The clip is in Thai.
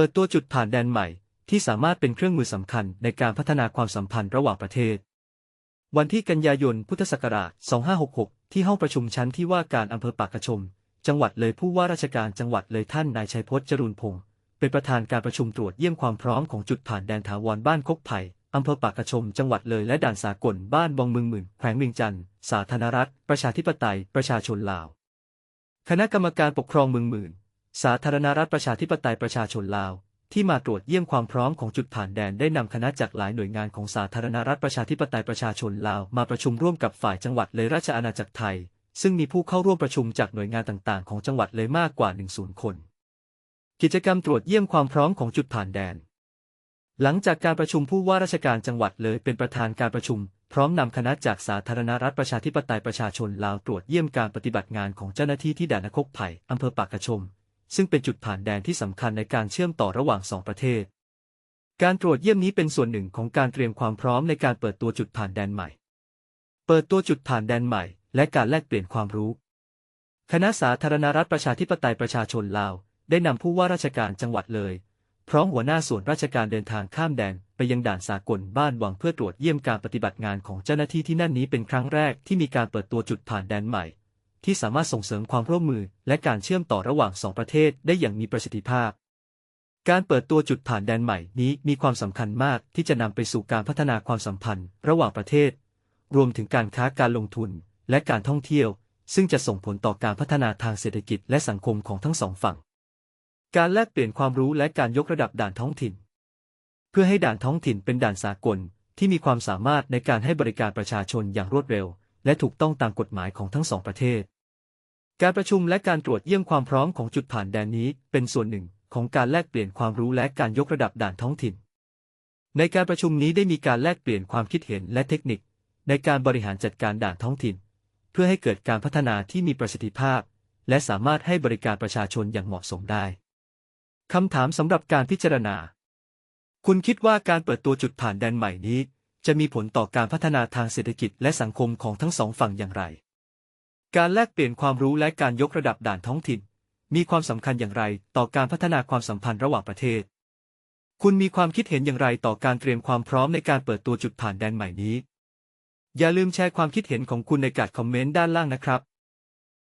ปิดตัวจุดผ่านแดนใหม่ ที่สามารถเป็นเครื่องมือสำคัญในการพัฒนาความสัมพันธ์ระหว่างประเทศ วันที่กันยายนพุทธศักราช 2566 ที่ห้องประชุมชั้นที่ว่าการอำเภอปากกระชม จังหวัดเลยผู้ว่าราชการจังหวัดเลยท่านนายชัยพจน์จรูนพงศ์เป็นประธานการประชุมตรวจเยี่ยมความพร้อมของจุดผ่านแดนถาวรบ้านคกไผ่อำเภอปากกระชม จังหวัดเลยและด่านสากลบ้านบองเมืองหมื่น แขวงเวียงจันทร์ สาธารณรัฐ ประชาธิปไตย ประชาชนลาว คณะกรรมการปกครองเมืองหมื่น สาธารณรัฐประชาธิปไตยประชาชนลาว ที่มาตรวจเยี่ยมความพร้อมของจุดผ่านแดนได้นำคณะจากหลายหน่วยงานของสาธารณรัฐประชาธิปไตยประชาชนลาวมาประชุมร่วมกับฝ่ายจังหวัดเลยราชอาณาจักรไทย ซึ่งมีผู้เข้าร่วมประชุมจากหน่วยงานต่างๆ ของจังหวัดเลยมากกว่า 1 0 คน กิจกรรมตรวจเยี่ยมความพร้อมของจุดผ่านแดน หลังจากการประชุมผู้ว่าราชการจังหวัดเลยเป็นประธานการประชุมพร้อมนำคณะจากสาธารณรัฐประชาธิปไตยประชาชนลาวตรวจเยี่ยมการปฏิบัติงานของเจ้าหน้าที่ที่ด่านนคกไผ่อำเภอปากกระชม ซึ่งเป็นจุดผ่านแดนที่สำคัญในการเชื่อมต่อระหว่างสองประเทศ การตรวจเยี่ยมนี้เป็นส่วนหนึ่งของการเตรียมความพร้อมในการเปิดตัวจุดผ่านแดนใหม่ เปิดตัวจุดผ่านแดนใหม่ และการแลกเปลี่ยนความรู้ คณะสาธารณรัฐประชาธิปไตยประชาชนลาว ได้นำผู้ว่าราชการจังหวัดเลย พร้อมหัวหน้าส่วนราชการเดินทางข้ามแดนไปยังด่านสากลบ้านวังเพื่อตรวจเยี่ยมการปฏิบัติงานของเจ้าหน้าที่ที่นั่นนี้เป็นครั้งแรกที่มีการเปิดตัวจุดผ่านแดนใหม่ ที่สามารถส่งเสริมความร่วมมือ และการเชื่อมต่อระหว่างสองประเทศได้อย่างมีประสิทธิภาพ การเปิดตัวจุดผ่านแดนใหม่นี้มีความสำคัญมากที่จะนำไปสู่การพัฒนาความสัมพันธ์ ระหว่างประเทศ รวมถึงการค้าการลงทุน และการท่องเที่ยว ซึ่งจะส่งผลต่อการพัฒนาทางเศรษฐกิจและสังคมของทั้งสองฝั่ง การแลกเปลี่ยนความรู้และการยกระดับด่านท้องถิ่น เพื่อให้ด่านท้องถิ่นเป็นด่านสากลที่มีความสามารถในการให้บริการประชาชนอย่างรวดเร็ว และถูกต้องตามกฎหมายของทั้งสองประเทศ การประชุมและการตรวจเยี่ยมความพร้อมของจุดผ่านแดนนี้เป็นส่วนหนึ่งของการแลกเปลี่ยนความรู้และการยกระดับด่านท้องถิ่น ในการประชุมนี้ได้มีการแลกเปลี่ยนความคิดเห็นและเทคนิค ในการบริหารจัดการด่านท้องถิ่น เพื่อให้เกิดการพัฒนาที่มีประสิทธิภาพ และสามารถให้บริการประชาชนอย่างเหมาะสมได้คำถามสำหรับการพิจารณา คุณคิดว่าการเปิดตัวจุดผ่านแดนใหม่นี้ จะมีผลต่อการพัฒนาทางเศรษฐกิจและสังคมของทั้งสองฝั่งอย่างไร การแลกเปลี่ยนความรู้และการยกระดับด่านท้องถิ่น มีความสำคัญอย่างไรต่อการพัฒนาความสัมพันธ์ระหว่างประเทศ คุณมีความคิดเห็นอย่างไรต่อการเตรียมความพร้อมในการเปิดตัวจุดผ่านแดนใหม่นี้ อย่าลืมแชร์ความคิดเห็นของคุณในการคอมเมนต์ด้านล่างนะครับ